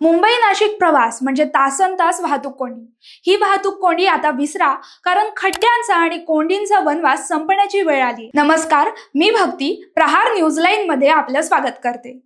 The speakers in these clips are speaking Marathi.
मुंबई नाशिक प्रवास म्हणजे तासन तास वाहतूक कोंडी. ही वाहतूक कोंडी आता विसरा कारण खड्ड्यांचा आणि कोंडींचा वनवास संपण्याची वेळ आली. नमस्कार मी भक्ती प्रहार न्यूजलाईन मध्ये आपलं स्वागत करते.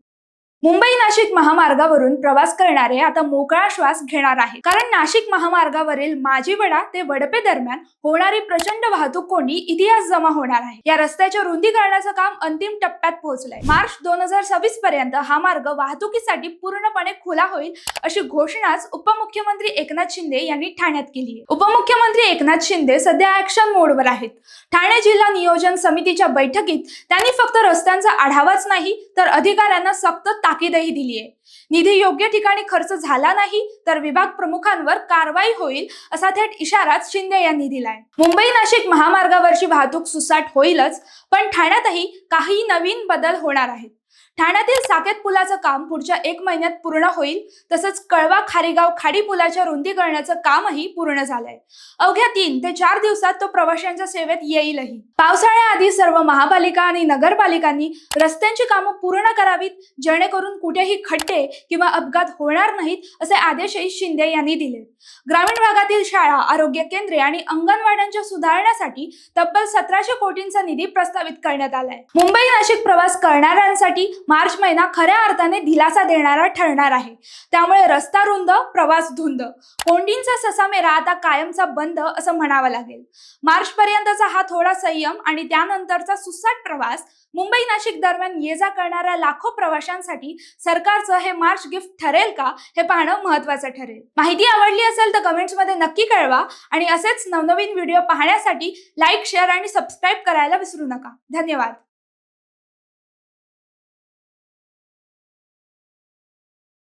मुंबई नाशिक महामार्गावरून प्रवास करणारे आता मोकळा श्वास घेणार आहे कारण नाशिक महामार्गावरील माझीवडा ते वडपे दरम्यान होणारी प्रचंड वाहतूक कोंडी इतिहास जमा होणार आहे. या रस्त्याच्या रुंदीकरणाचं काम अंतिम टप्प्यात पोहोचलंय. मार्च दोन हजार सव्वीस पर्यंत हा मार्ग वाहतुकीसाठी पूर्णपणे खुला होईल अशी घोषणाच उपमुख्यमंत्री एकनाथ शिंदे यांनी ठाण्यात केली आहे. उपमुख्यमंत्री एकनाथ शिंदे सध्या ऍक्शन मोडवर आहेत. ठाणे जिल्हा नियोजन समितीच्या बैठकीत त्यांनी फक्त रस्त्यांचा आढावाच नाही तर अधिकाऱ्यांना सक्त ताकीदही दिली आहे निधी योग्य ठिकाणी खर्च झाला नाही तर विभाग प्रमुखांवर कारवाई होईल असा थेट इशाराच शिंदे यांनी दिलाय. मुंबई नाशिक महामार्गावरची वाहतूक सुसाट होईलच पण ठाण्यातही काही नवीन बदल होणार आहेत. ठाण्यातील साकेत पुलाचं काम पुढच्या एक महिन्यात पूर्ण होईल. तसंच कळवा खारीगाव खाडी पुलाच्या रुंदीकरणाचं कामही पूर्ण झालंय. अवघ्या तीन ते चार दिवसात तो प्रवाशांच्या सेवेत येईलही. पावसाळ्याआधी सर्व महापालिका आणि नगरपालिकांनी रस्त्यांची कामं पूर्ण करावीत जेणेकरून कुठेही खड्डे किंवा अपघात होणार नाहीत असे आदेशही शिंदे यांनी दिले. ग्रामीण भागातील शाळा आरोग्य केंद्रे आणि अंगणवाड्यांच्या सुधारण्यासाठी तब्बल सतराशे कोटींचा निधी प्रस्तावित करण्यात आलाय. मुंबई नाशिक प्रवास करणाऱ्यांसाठी मार्च महिना खऱ्या अर्थाने दिलासा देणारा ठरणार आहे. त्यामुळे रस्ता रुंद प्रवास धुंद. कोंडींचा ससामेरा आता कायमचा बंद असं म्हणावं लागेल. मार्च पर्यंतचा हा थोडा संयम आणि त्यानंतरचा सुसाट प्रवास मुंबई नाशिक दरम्यान ये जा करणाऱ्या लाखो प्रवाशांसाठी सरकारचं हे मार्च गिफ्ट ठरेल का हे पाहणं महत्वाचं ठरेल. माहिती आवडली असेल तर कमेंट्समध्ये नक्की कळवा आणि असेच नवनवीन व्हिडिओ पाहण्यासाठी लाईक शेअर आणि सबस्क्राईब करायला विसरू नका. धन्यवाद.